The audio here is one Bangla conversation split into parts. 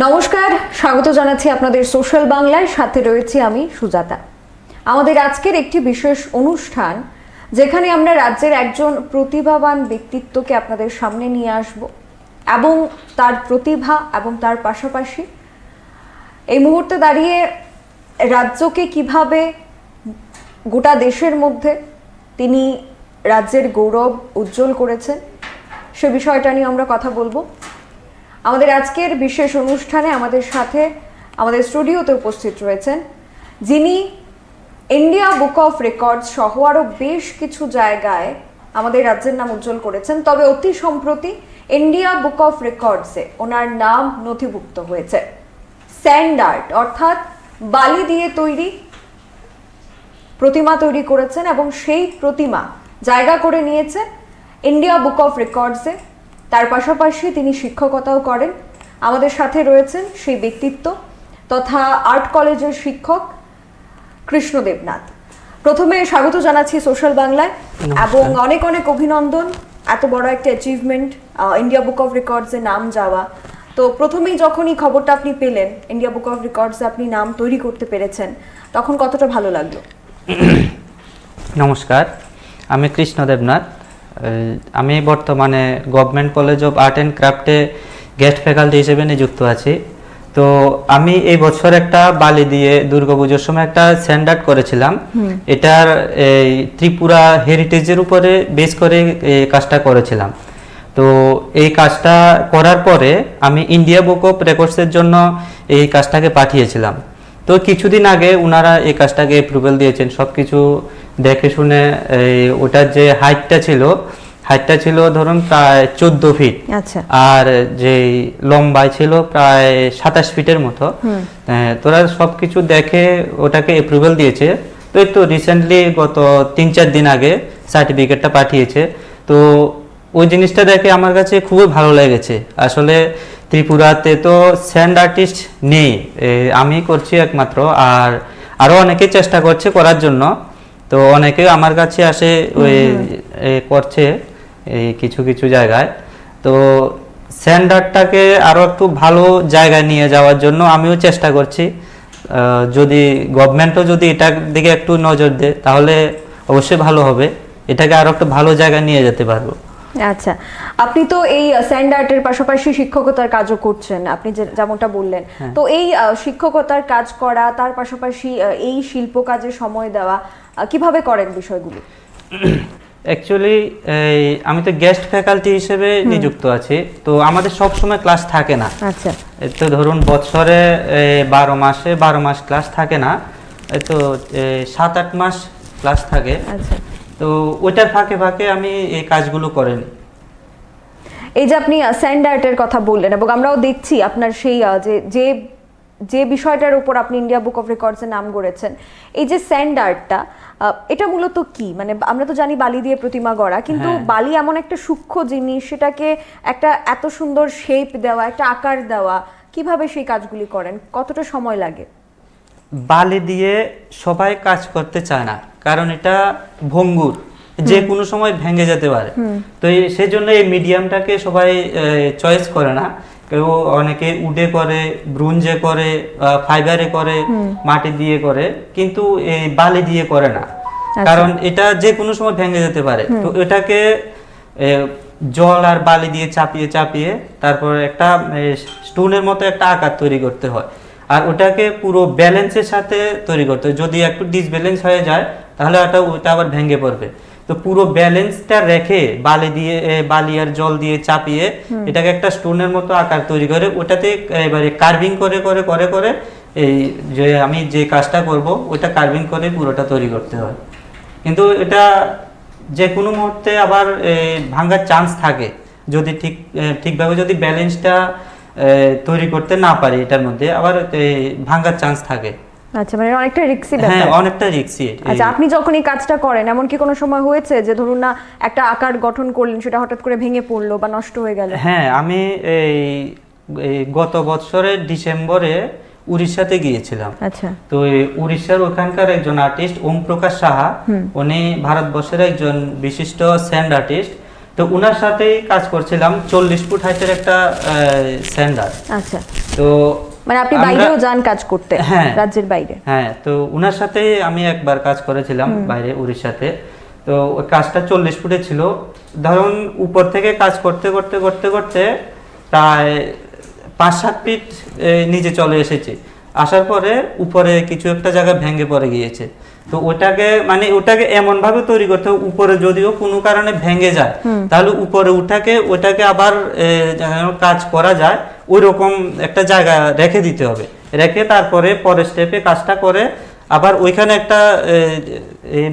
নমস্কার, স্বাগত জানাচ্ছি আপনাদের সোশ্যাল বাংলায়। সাথে রয়েছি আমি সুজাতা। আমাদের আজকের একটি বিশেষ অনুষ্ঠান, যেখানে আমরা রাজ্যের একজন প্রতিভাবান ব্যক্তিত্বকে আপনাদের সামনে নিয়ে আসব এবং তার প্রতিভা এবং তার পাশাপাশি এই মুহূর্তে দাঁড়িয়ে রাজ্যকে কীভাবে গোটা দেশের মধ্যে তিনি রাজ্যের গৌরব উজ্জ্বল করেছেন, সে বিষয়টা নিয়ে আমরা কথা বলব। আমাদের আজকের বিশেষ অনুষ্ঠানে আমাদের সাথে আমাদের স্টুডিওতে উপস্থিত রয়েছেন যিনি ইন্ডিয়া বুক অফ রেকর্ডস সহ আরও বেশ কিছু জায়গায় আমাদের রাজ্যের নাম উজ্জ্বল করেছেন। তবে অতি সম্প্রতি ইন্ডিয়া বুক অফ রেকর্ডসে ওনার নাম নথিভুক্ত হয়েছে। স্যান্ড আর্ট, অর্থাৎ বালি দিয়ে তৈরি প্রতিমা তৈরি করেছেন এবং সেই প্রতিমা জায়গা করে নিয়েছে ইন্ডিয়া বুক অফ রেকর্ডসে। তার পাশাপাশি তিনি শিক্ষকতাও করেন। আমাদের সাথে রয়েছেন সেই ব্যক্তিত্ব তথা আর্ট কলেজের শিক্ষক কৃষ্ণ দেবনাথ। প্রথমে স্বাগত জানাচ্ছি সোশ্যাল বাংলায় এবং অনেক অনেক অভিনন্দন। এত বড় একটা অ্যাচিভমেন্ট ইন্ডিয়া বুক অফ রেকর্ডসে নাম যাওয়া। তো প্রথমেই যখনই খবরটা আপনি পেলেন ইন্ডিয়া বুক অফ রেকর্ডসে আপনি নাম তৈরি করতে পেরেছেন তখন কতটা ভালো লাগল? নমস্কার আমি কৃষ্ণ দেবনাথ। আমি বর্তমানে government college of art and ক্রাফটে guest faculty হিসেবে নিযুক্ত আছি। তো আমি এই বছর একটা বালি দিয়ে দুর্গাপুজোর সময় একটা স্যান্ডার্ড করেছিলাম। এটার এই ত্রিপুরা হেরিটেজের উপরে বেস করে এই কাজটা করেছিলাম। তো এই কাজটা করার পরে আমি ইন্ডিয়া বুক অফ রেকর্ডসের জন্য এই কাজটাকে পাঠিয়েছিলাম। তো কিছুদিন আগে ওনারা এই কাজটাকে অ্যাপ্রুভাল দিয়েছেন। সব কিছু দেখে শুনে এই ওটার যে হাইটটা ছিল হাইটটা ছিল ধরুন প্রায় চোদ্দ ফিট আচ্ছা। আর যে লম্বায় ছিল প্রায় সাতাশ ফিটের মতো। তোরা সব কিছু দেখে ওটাকে অ্যাপ্রুভাল দিয়েছে। তো এই তো রিসেন্টলি গত তিন চার দিন আগে সার্টিফিকেটটা পাঠিয়েছে। তো ওই জিনিসটা দেখে আমার কাছে খুবই ভালো লেগেছে। আসলে ত্রিপুরাতে তো স্যান্ড আর্টিস্ট নেই। আমি করছি একমাত্র। আর আরও অনেকে চেষ্টা করছে করার জন্য। তো অনেকে আমার কাছে আসে ওই এ, করছে এই কিছু কিছু জায়গায়। তো স্যান্ড আর্টটাকে আরও একটু ভালো জায়গায় নিয়ে যাওয়ার জন্য আমিও চেষ্টা করছি। যদি গভর্নমেন্টও যদি এটার দিকে একটু নজর দেয় তাহলে অবশ্যই ভালো হবে। এটাকে আরও একটু ভালো জায়গায় নিয়ে যেতে পারব। আচ্ছা আপনি তো এই স্যান্ড আর্টের পাশাপাশি শিক্ষকতার কাজও করছেন আপনি যে- যেমনটা বললেন। তো এই শিক্ষকতার কাজ করা তার পাশাপাশি এই শিল্প কাজে সময় দেওয়া কীভাবে করেন বিষয়গুলি? অ্যাকচুয়ালি এই আমি তো গেস্ট ফ্যাকাল্টি হিসেবে নিযুক্ত আছি। তো আমাদের সব সময় ক্লাস থাকে না। আচ্ছা। তো ধরুন বছরে বারো মাসে বারো মাস ক্লাস থাকে না। তো সাত আট মাস ক্লাস থাকে। আচ্ছা। তো ওইটার ফাঁকে ফাঁকে আমি এই কাজগুলো করে নিই এই যে আপনি স্যান্ড আর্টের কথা বললেন এবং আমরাও দেখছি আপনার সেই যে যে যে বিষয়টার উপর আপনি ইন্ডিয়া বুক অফ রেকর্ডসে নাম গড়েছেন এই যে স্যান্ড আর্টটা এটা মূলত কি? মানে আমরা তো জানি বালি দিয়ে প্রতিমা গড়া কিন্তু হ্যাঁ। বালি এমন একটা সূক্ষ্ম জিনিস সেটাকে একটা এত সুন্দর শেপ দেওয়া একটা আকার দেওয়া কীভাবে সেই কাজগুলি করেন? কতটা সময় লাগে? বালি দিয়ে সবাই কাজ করতে চায় না কারণ এটা ভঙ্গুর যে কোনো সময় ভেঙে যেতে পারে। তো সেই জন্য এই মিডিয়ামটাকে সবাই চয়েস করে না। কেউ অনেকে উডে করে ব্রুঞ্জে করে ফাইবারে করে মাটি দিয়ে করে কিন্তু এই বালি দিয়ে করে না। কারণ এটা যে কোনো সময় ভেঙে যেতে পারে। তো এটাকে জল আর বালি দিয়ে চাপিয়ে চাপিয়ে তারপর একটা স্টোনের মতো একটা আকার তৈরি করতে হয়। আর ওটাকে পুরো ব্যালেন্সের সাথে তৈরি করতে হয়। যদি একটু ডিসব্যালেন্স হয়ে যায় তাহলে ওটা ওটা আবার ভেঙে পড়বে। তো পুরো ব্যালেন্সটা রেখে বালি দিয়ে বালি আর জল দিয়ে চাপিয়ে এটাকে একটা স্টোনের মতো আকার তৈরি করে ওটাতে এবারে কার্ভিং করে করে করে করে এই যে আমি যে কাজটা করব ওটা কার্ভিং করে পুরোটা তৈরি করতে হয়। কিন্তু এটা যে কোনো মুহূর্তে আবার ভাঙার চান্স থাকে। যদি ঠিক ঠিকভাবে যদি ব্যালেন্সটা তৈরি করতে না পারি এটার মধ্যে আবার ভাঙার চান্স থাকে। আচ্ছা মানে অনেকটা রিক্সি হ্যাঁ অনেকটা রিক্সি আচ্ছা আপনি যখন এই কাজটা করেন এমন কি কোনো সময় হয়েছে যে ধরুন না একটা আকার গঠন করলেন সেটা হঠাৎ করে ভেঙে পড়ল বা নষ্ট হয়ে গেল? হ্যাঁ আমি এই গত বছরের ডিসেম্বরে উড়িষ্যাতে গিয়েছিলাম। আচ্ছা। তো উড়িষ্যার ওখানকার একজন আর্টিস্ট ওম প্রকাশ সাহা উনি ভারতবর্ষের একজন বিশিষ্ট স্যান্ড আর্টিস্ট। তো উনার সাথেই কাজ করছিলাম চল্লিশ ফুট হাইটের একটা স্যান্ড আর্ট। আচ্ছা। তো মানে আপনি বাইরেও যান কাজ করতে হ্যাঁ। রাজ্যের বাইরে। হ্যাঁ তো ওনার সাথে আমি একবার কাজ করেছিলাম বাইরে উড়িষ্যাতে। তো ওই কাজটা চল্লিশ ফুটে ছিল। ধরুন উপর থেকে কাজ করতে করতে করতে করতে প্রায় পাঁচ সাত ফিট নিচে চলে এসেছে। আসার পরে উপরে কিছু একটা জায়গা ভেঙে পড়ে গিয়েছে। তো ওটাকে মানে ওটাকে এমন ভাবে তৈরি করতে হবে উপরে যদিও কোনো কারণে ভেঙে যায় তাহলে উপরে উঠাকে ওটাকে আবার কাজ করা যায় ওই রকম একটা জায়গা রেখে দিতে হবে। রেখে তারপরে পরের স্টেপে কাজটা করে আবার ওইখানে একটা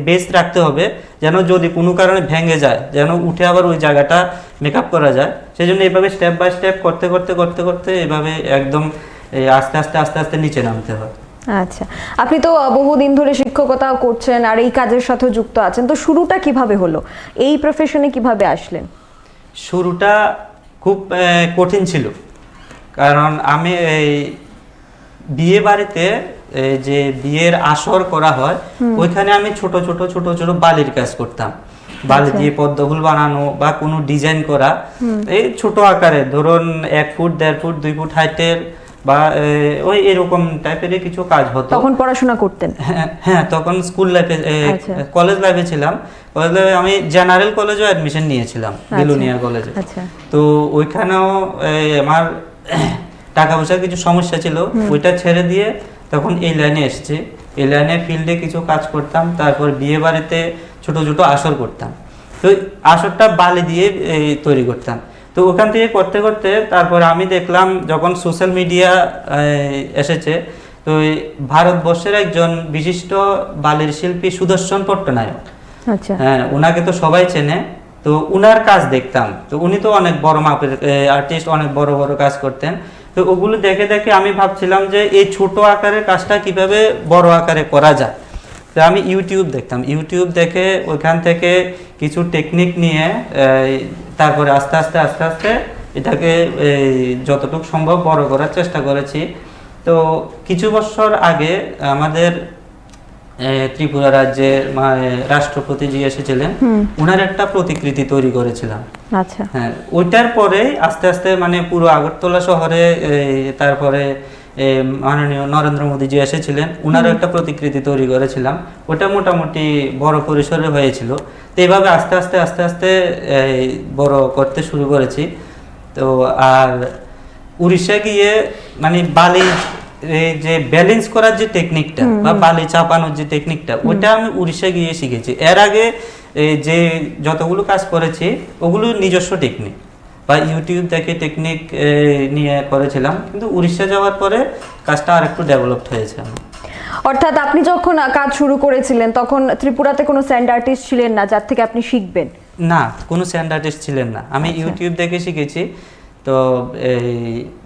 বেস রাখতে হবে যেন যদি কোনো কারণে ভেঙে যায় যেন উঠে আবার ওই জায়গাটা মেকআপ করা যায়। সেই জন্য এইভাবে স্টেপ বাই স্টেপ করতে করতে করতে করতে এভাবে একদম আস্তে আস্তে আস্তে আস্তে নিচে নামতে হয়। আচ্ছা। আপনি তো বহুদিন ধরে শিক্ষকতা করছেন আর এই কাজের সাথে যুক্ত আছেন। তো শুরুটা কীভাবে হলো? এই প্রফেশনে কীভাবে আসলেন? শুরুটা খুব কঠিন ছিল। কারণ আমি এই বিয়ে বাড়িতে এই যে বিয়ের আসর করা হয় ওইখানে আমি ছোট ছোট ছোট ছোট বালির কাজ করতাম। বালি দিয়ে পদ্মফুল বানানো বা কোনো ডিজাইন করা। এই ছোট আকারে ধরুন এক ফুট দেড় ফুট দুই ফুট হাইটের বা ওই এরকম টাইপের কিছু কাজ হতো। তখন পড়াশোনা করতেন? হ্যাঁ হ্যাঁ তখন স্কুল লাইফে আচ্ছা। কলেজ লাইফে ছিলাম। কলেজ লাইফে আমি জেনারেল কলেজেও অ্যাডমিশন নিয়েছিলাম বিলুনিয়া কলেজে আচ্ছা। তো ওইখানেও আমার টাকা পয়সার কিছু সমস্যা ছিল। ওইটা ছেড়ে দিয়ে তখন এই লাইনে এসেছি। এই লাইনে ফিল্ডে কিছু কাজ করতাম তারপর বিয়ে বাড়িতে ছোট ছোট আসর করতাম। তো আসরটা বালি দিয়ে তৈরি করতাম। তো ওখান থেকে করতে করতে তারপর আমি দেখলাম যখন সোশ্যাল মিডিয়া এসেছে তো ভারতবর্ষের একজন বিশিষ্ট বালির শিল্পী সুদর্শন পট্টনায়ক। আচ্ছা। হ্যাঁ ওনাকে তো সবাই চেনে। তো উনার কাজ দেখতাম। তো উনি তো অনেক বড় মাপের আর্টিস্ট অনেক বড় বড় কাজ করতেন। তো ওগুলো দেখে দেখে আমি ভাবছিলাম যে এই ছোট আকারের কাজটা কীভাবে বড় আকারে করা যায়। তো আমি ইউটিউব দেখতাম। ইউটিউব দেখে ওইখান থেকে কিছু টেকনিক নিয়ে তারপরে আস্তে আস্তে আস্তে আস্তে এটাকে যতটুকু সম্ভব বড় করার চেষ্টা করেছি। তো কিছু বছর আগে আমাদের ত্রিপুরা রাজ্যের রাষ্ট্রপতি জি এসেছিলেন। ওনার একটা প্রতিকৃতি তৈরি করেছিলাম। আচ্ছা। হ্যাঁ ওইটার পরে আস্তে আস্তে মানে পুরো আগরতলা শহরে তারপরে মাননীয় নরেন্দ্র মোদী জি এসেছিলেন। ওনারও একটা প্রতিকৃতি তৈরি করেছিলাম। ওটা মোটামুটি বড় পরিসরে হয়েছিল। তো এইভাবে আস্তে আস্তে আস্তে আস্তে বড় করতে শুরু করেছি। তো আর উড়িষ্যা গিয়ে মানে বালি এই যে ব্যালেন্স করার যে টেকনিকটা বা বালি চাপানোর যে টেকনিকটা ওটা আমি উড়িষ্যা গিয়ে শিখেছি। এর আগে এই যে যতগুলো কাজ করেছি ওগুলো নিজস্ব টেকনিক বা ইউটিউব থেকে টেকনিক নিয়ে করেছিলাম। কিন্তু উড়িষ্যা যাওয়ার পরে কাজটা আর একটু ডেভেলপড হয়েছে আমার। অর্থাৎ আপনি যখন কাজ শুরু করেছিলেন তখন ত্রিপুরাতে কোনো স্যান্ড আর্টিস্ট ছিলেন না যার থেকে আপনি শিখবেন? না কোনো স্যান্ড আর্টিস্ট ছিলেন না। আমি ইউটিউব দেখে শিখেছি। তো এই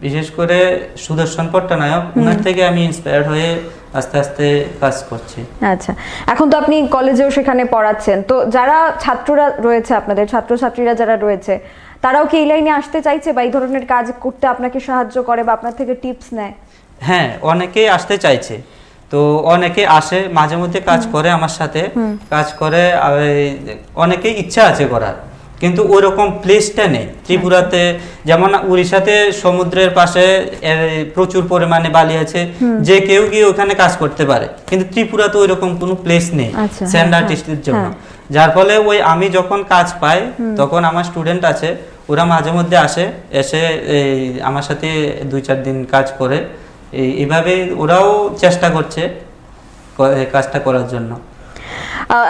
বিশেষ করে সুদর্শন পট্টনায়ক ওনার থেকে আমি ইন্সপায়ার্ড হয়ে আস্তে আস্তে কাজ করছি। আচ্ছা। এখন তো আপনি কলেজেও সেখানে পড়াচ্ছেন। তো যারা ছাত্ররা রয়েছে আপনাদের ছাত্রছাত্রীরা যারা রয়েছে তারাও কি এই লাইনে আসতে চাইছে বা এই ধরনের কাজ করতে আপনাকে সাহায্য করে বা আপনার থেকে টিপস নেয়? হ্যাঁ অনেকেই আসতে চাইছে। তো অনেকে আসে মাঝে মধ্যে কাজ করে আমার সাথে। কাজ করে অনেকেই ইচ্ছা আছে করার। কিন্তু ওরকম প্লেসটা নেই। ত্রিপুরাতে যেমন উড়িষ্যাতে সমুদ্রের পাশে প্রচুর পরিমাণে বালি আছে। যে কেউ গিয়ে ওখানে কাজ করতে পারে। কিন্তু ত্রিপুরাতে ওইরকম কোনো প্লেস নেই আচ্ছা, স্যান্ড হ্যাঁ, আর্টিস্টের জন্য। হ্যাঁ। যার ফলে ওই আমি যখন কাজ পাই তখন আমার স্টুডেন্ট আছে। ওরা মাঝে মধ্যে আসে, এসে এই আমার সাথে দুই চার দিন কাজ করে। এই, এইভাবে ওরাও চেষ্টা করছে কাজটা করার জন্য।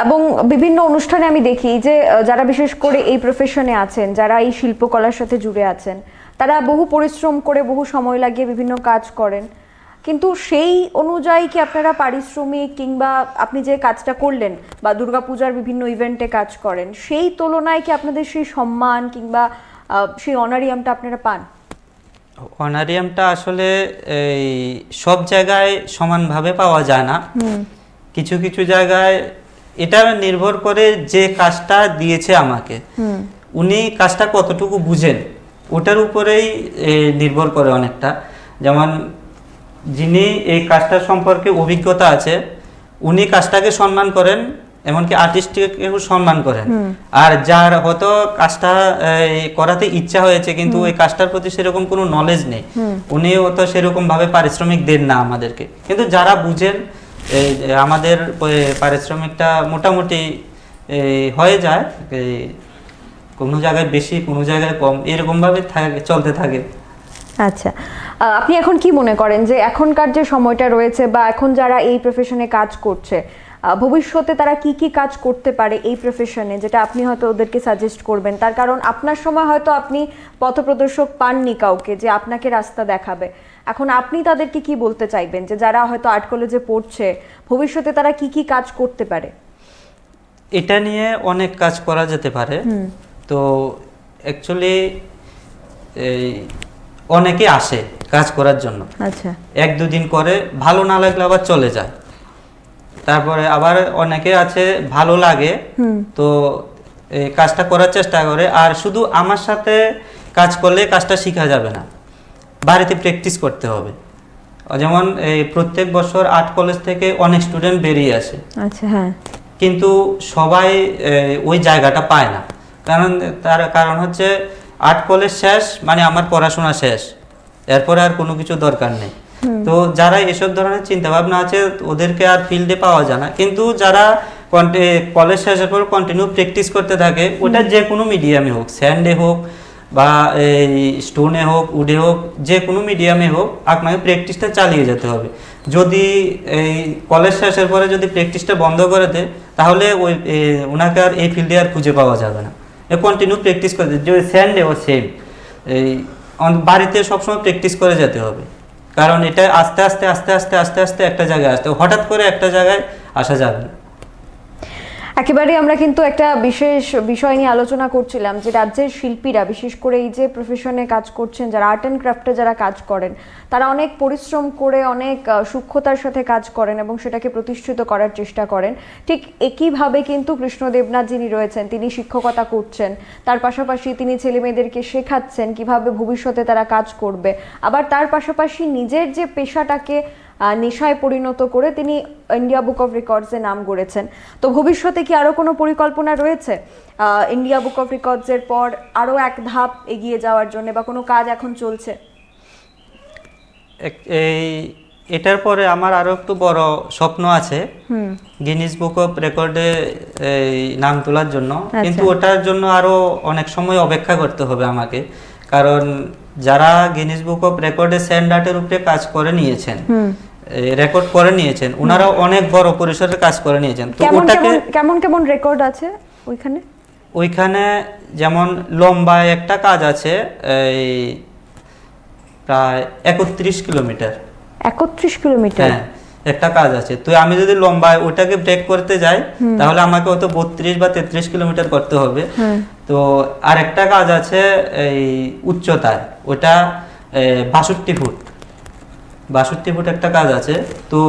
এবং বিভিন্ন অনুষ্ঠানে আমি দেখি যে যারা বিশেষ করে এই প্রফেশনে আছেন, যারা এই শিল্পকলার সাথে জুড়ে আছেন, তারা বহু পরিশ্রম করে, বহু সময় লাগিয়ে বিভিন্ন কাজ করেন। কিন্তু সেই অনুযায়ী কি আপনারা পারিশ্রমিক কিংবা আপনি যে কাজটা করলেন বা দুর্গাপূজার বিভিন্ন ইভেন্টে কাজ করেন সেই তুলনায় কি আপনাদের সেই সম্মান কিংবা সেই অনারিয়ামটা আপনারা পান? অনারিয়ামটা আসলে এই সব জায়গায় সমানভাবে পাওয়া যায় না। কিছু কিছু জায়গায় এটা নির্ভর করে যে কাজটা দিয়েছে আমাকে। উনি কাজটা কতটুকু বুঝেন ওটার উপরেই নির্ভর করে অনেকটা। যেমন যিনি এই কাজটা সম্পর্কে অভিজ্ঞতা আছে উনি কাজটাকে সম্মান করেন এমনকি আর্টিস্টকে সম্মান করেন। আর যার হয়তো কাজটা করাতে ইচ্ছা হয়েছে কিন্তু ওই কাজটার প্রতি সেরকম কোনো নলেজ নেই। উনি হয়তো সেরকম ভাবে পারিশ্রমিক দেন না আমাদেরকে। কিন্তু যারা বুঝেন এই আমাদের পারিশ্রমিকটা মোটামুটি হয়ে যায় এই, কোনো জায়গায় বেশি কোনো জায়গায় কম এরকমভাবে থাকে চলতে থাকে। আচ্ছা। আপনি এখন কি মনে করেন যে এখনকার যে সময়টা রয়েছে বা এখন যারা এই প্রফেশনে কাজ করছে ভবিষ্যতে তারা কি কি কাজ করতে পারে এই প্রফেশনে যেটা আপনি হয়তো ওদেরকে সাজেস্ট করবেন? তার কারণ আপনার সময় হয়তো আপনি পথপ্রদর্শক পাননি কাউকে যে আপনাকে রাস্তা দেখাবে। এখন আপনি তাদেরকে কি বলতে চাইবেন যে যারা হয়তো আর্ট কলেজে পড়ছে ভবিষ্যতে তারা কি কি কাজ করতে পারে? এটা নিয়ে অনেক কাজ করা যেতে পারে। তো অ্যাকচুয়ালি এই অনেকে আসে কাজ করার জন্য। আচ্ছা। এক দুদিন করে ভালো না লাগলে আবার চলে যায়। তারপরে আবার অনেকে আছে ভালো লাগে তো এই কাজটা করার চেষ্টা করে। আর শুধু আমার সাথে কাজ করলে কাজটা শেখা যাবে না। বাড়িতে প্র্যাকটিস করতে হবে। যেমন এই প্রত্যেক বছর আর্ট কলেজ থেকে অনেক স্টুডেন্ট বেরিয়ে আসে। আচ্ছা হ্যাঁ। কিন্তু সবাই ওই জায়গাটা পায় না। কারণ তার কারণ হচ্ছে আর্ট কলেজ শেষ মানে আমার পড়াশোনা শেষ। এরপরে আর কোনো কিছু দরকার নেই। তো যারা এসব ধরনের চিন্তা ভাবনা আছে ওদেরকে আর ফিল্ডে পাওয়া যায় না। কিন্তু যারা কলেজ শেষের পর কন্টিনিউ প্র্যাকটিস করতে থাকে ওটা যে কোনো মিডিয়ামে হোক স্যান্ডে হোক বা এই স্টোনে হোক উডে হোক যে কোনো মিডিয়ামে হোক আপনাকে প্র্যাকটিসটা চালিয়ে যেতে হবে। যদি এই কলেজ শেষের পরে যদি প্র্যাকটিসটা বন্ধ করে দেয় তাহলে ওই ওনাকে আর এই ফিল্ডে আর খুঁজে পাওয়া যাবে না। কন্টিনিউ প্র্যাকটিস করে, যে স্যান্ডে ও সেম এই বাড়িতে সবসময় প্র্যাকটিস করে যেতে হবে। কারণ এটা আস্তে আস্তে আস্তে আস্তে আস্তে আস্তে একটা জায়গায় আসতে। হঠাৎ করে একটা জায়গায় আসা যাবে না। একেবারে আমরা কিন্তু একটা বিশেষ বিষয় নিয়ে আলোচনা করছিলাম যে রাজ্যের শিল্পীরা, বিশেষ করে এই যে প্রফেশনে কাজ করছেন, যারা আর্ট অ্যান্ড ক্রাফটে যারা কাজ করেন, তারা অনেক পরিশ্রম করে, অনেক সূক্ষ্মতার সাথে কাজ করেন এবং সেটাকে প্রতিষ্ঠিত করার চেষ্টা করেন। ঠিক একইভাবে কিন্তু কৃষ্ণ দেবনাথ যিনি রয়েছেন, তিনি শিক্ষকতা করছেন। তার পাশাপাশি তিনি ছেলে মেয়েদেরকে শেখাচ্ছেন কীভাবে ভবিষ্যতে তারা কাজ করবে। আবার তার পাশাপাশি নিজের যে পেশাটাকে নেশায় পরিণত করে তিনি ইন্ডিয়া বুক অফ রেকর্ডসে নাম গড়েছেন। তো ভবিষ্যতে কি আরও কোনো পরিকল্পনা রয়েছে? ইন্ডিয়া বুক অফ রেকর্ডসের পর আরও এক ধাপ এগিয়ে যাওয়ার জন্য বা কোনো কাজ এখন চলছে? এই এটার পরে আমার আরও একটু বড় স্বপ্ন আছে। গিনিস বুক অফ রেকর্ডে এই নাম তোলার জন্য। কিন্তু ওটার জন্য আরও অনেক সময় অপেক্ষা করতে হবে আমাকে। কারণ যারা গিনিস বুক অফ রেকর্ডে স্ট্যান্ডার্ডের উপরে কাজ করে নিয়েছেন রেকর্ড করে নিয়েছেন ওনারা অনেক বড় পরিসরে কাজ করে নিয়েছেন। তো ওটাকে কেমন কেমন রেকর্ড আছে ওইখানে? ওইখানে যেমন লম্বা একটা কাজ আছে এই প্রায় একত্রিশ কিলোমিটার। একত্রিশ কিলোমিটার? হ্যাঁ। একটা কাজ আছে। তো আমি যদি লম্বায় ওটাকে ব্রেক করতে যাই তাহলে আমাকে হয়তো বত্রিশ বা তেত্রিশ কিলোমিটার করতে হবে। তো আর একটা কাজ আছে এই উচ্চতায়। ওটা বাষট্টি ফুট। বাষট্টি ফুট একটা কাজ আছে। তো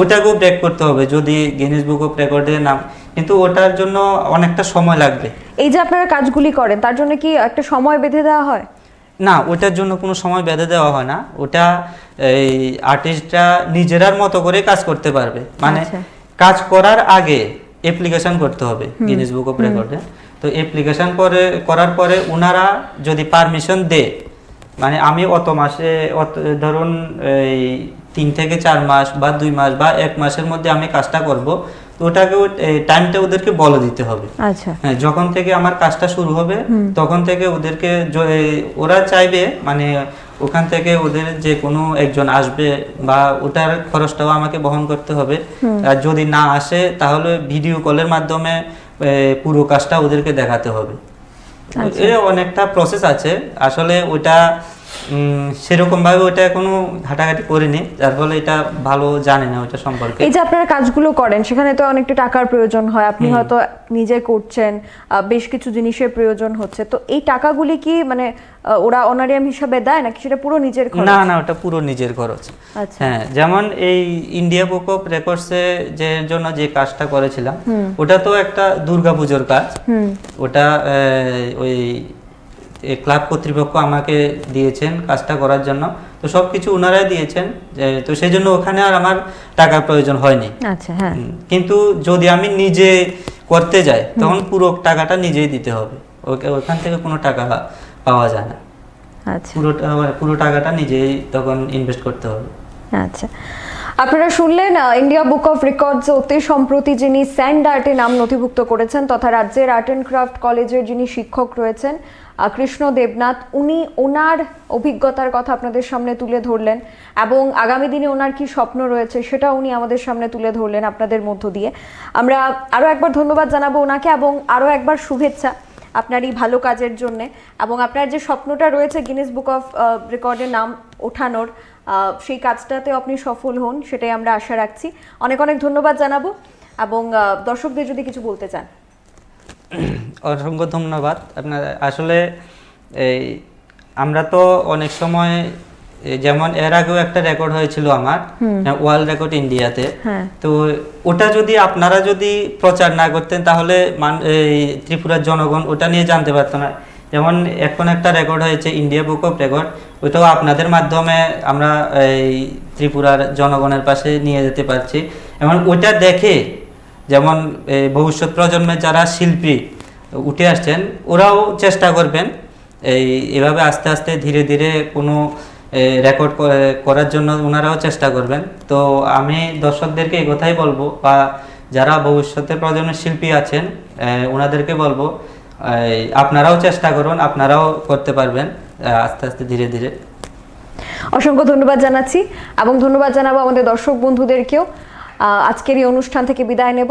ওটাকেও ব্রেক করতে হবে যদি গিনিস বুক অফ রেকর্ডে নাম কিন্তু ওটার জন্য অনেকটা সময় লাগবে। এই যে আপনারা কাজগুলি করেন তার জন্য কি একটা সময় বেঁধে দেওয়া হয়? না ওটার জন্য কোনো সময় বেঁধে দেওয়া হয় না। ওটা এই আর্টিস্টরা নিজেরার মতো করে কাজ করতে পারবে। মানে আচ্ছা। কাজ করার আগে অ্যাপ্লিকেশন করতে হবে গিনিস বুক অফ রেকর্ডে তো অ্যাপ্লিকেশন করে করার পরে ওনারা যদি পারমিশন দেয় মানে আমি অত মাসে অত ধরুন এই তিন থেকে চার মাস বা দুই মাস বা এক মাসের মধ্যে আমি কাজটা করব তো ওটাকে টাইমটা ওদেরকে বলে দিতে হবে। আচ্ছা। হ্যাঁ যখন থেকে আমার কাজটা শুরু হবে তখন থেকে ওদেরকে ওরা চাইবে মানে ওখান থেকে ওদের যে কোনো একজন আসবে বা ওটার খরচটাও আমাকে বহন করতে হবে। আর যদি না আসে তাহলে ভিডিও কলের মাধ্যমে পুরো কাজটা ওদেরকে দেখাতে হবে। এ অনেকটা প্রসেস আছে। আসলে ওটা সেরকম ভাবে ওটা এখনও ঘাটাঘাটি করিনি যার ফলে এটা ভালো জানি না ওটা সম্পর্কে। এই যে আপনারা কাজগুলো করেন সেখানে তো অনেকটা টাকার প্রয়োজন হয় আপনি হয়তো নিজে করছেন বেশ কিছু জিনিসের প্রয়োজন হচ্ছে। তো এই টাকাগুলি কি মানে ওরা অনারিয়াম হিসাবে দেয় নাকি সেটা পুরো নিজের খরচ? না না ওটা পুরো নিজের খরচ। আচ্ছা। হ্যাঁ যেমন এই ইন্ডিয়া বুক অফ রেকর্ডসে যে জন্য যে কাজটা করেছিলাম ওটা তো একটা দুর্গাপুজোর কাজ। ওটা ওই ক্লাব কর্তৃপক্ষ আমাকে দিয়েছেন কাজটা করার জন্য। তো সব কিছু ওনারাই দিয়েছেন যে- তো সেই জন্য ওখানে আর আমার টাকার প্রয়োজন হয়নি। আচ্ছা হ্যাঁ। কিন্তু যদি আমি নিজে করতে যাই তখন পুরো টাকাটা নিজেই দিতে হবে। ওকে ওখান থেকে কোনো টাকা পাওয়া যায় না। আচ্ছা। পুরো মানে পুরো টাকাটা নিজেই তখন ইনভেস্ট করতে হবে। আচ্ছা। আপনারা শুনলেন ইন্ডিয়া বুক অফ রেকর্ডস অতি সম্প্রতি যিনি স্যান্ড আর্টে নাম নথিভুক্ত করেছেন তথা রাজ্যের আর্ট অ্যান্ড ক্রাফট কলেজের যিনি শিক্ষক রয়েছেন কৃষ্ণ দেবনাথ, উনি ওনার অভিজ্ঞতার কথা আপনাদের সামনে তুলে ধরলেন এবং আগামী দিনে ওনার কি স্বপ্ন রয়েছে সেটা উনি আমাদের সামনে তুলে ধরলেন আপনাদের মধ্য দিয়ে। আমরা আরও একবার ধন্যবাদ জানাব ওনাকে এবং আরও একবার শুভেচ্ছা আপনার এই ভালো কাজের জন্যে এবং আপনার যে স্বপ্নটা রয়েছে গিনেস বুক অফ রেকর্ডের নাম ওঠানোর সেই কাজটাতেও আপনি সফল হন, সেটাই আমরা আশা রাখছি। অনেক অনেক ধন্যবাদ জানাব এবং দর্শকদের যদি কিছু বলতে চান। অসংখ্য ধন্যবাদ। আপনার আসলে এই আমরা তো অনেক সময় যেমন এর আগেও একটা রেকর্ড হয়েছিল আমার ওয়ার্ল্ড রেকর্ড ইন্ডিয়াতে তো ওটা যদি আপনারা যদি প্রচার না করতেন তাহলে মান- এই ত্রিপুরার জনগণ ওটা নিয়ে জানতে পারতো না। যেমন এখন একটা রেকর্ড হয়েছে ইন্ডিয়া বুক অফ রেকর্ড ওইটাও আপনাদের মাধ্যমে আমরা এই ত্রিপুরার জনগণের পাশে নিয়ে যেতে পারছি। এবং ওইটা দেখে যেমন ভবিষ্যৎ প্রজন্মের যারা শিল্পী উঠে আসছেন, ওরাও চেষ্টা করবেন, এই, এভাবে আস্তে আস্তে ধীরে ধীরে কোনো রেকর্ড করার জন্য ওনারাও চেষ্টা করবেন। তো আমি দর্শকদেরকে এই কথাই বলব, বা যারা ভবিষ্যতের প্রজন্মের শিল্পী আছেন ওনাদেরকে বলব আপনারাও চেষ্টা করুন, আপনারাও করতে পারবেন আস্তে আস্তে ধীরে ধীরে। অসংখ্য ধন্যবাদ জানাচ্ছি, এবং ধন্যবাদ জানাব আমাদের দর্শক বন্ধুদেরকেও। আজকের এই অনুষ্ঠান থেকে বিদায় নেব।